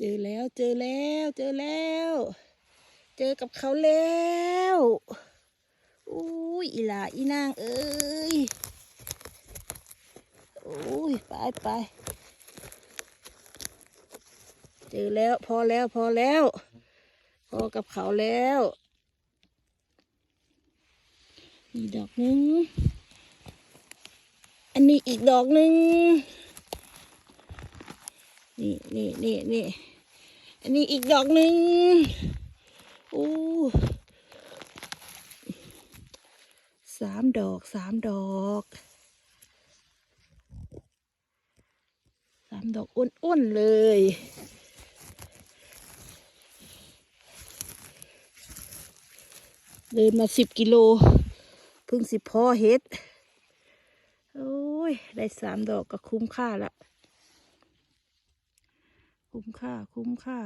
เจอแล้วเจอแล้วเจอแล้ว เจอกับเขาแล้วอุ้ยอีหลาอีนางเอ้ยอุ้ยไปไปเจอแล้วพอแล้วพอแล้ว พอกับเขาแล้วอีดอกหนึง อันนี้อีกดอกหนึ่ง นี่นี่นี่นี่อันนี้อีกดอกหนึ่งอู้สามดอกสามดอกสามดอกอ้วนๆเลย เดินมาสิบกิโลเพิ่งสิพอเฮ็ด โอ้ย ได้สามดอกก็คุ้มค่าละ คุ้มค่า คุ้มค่า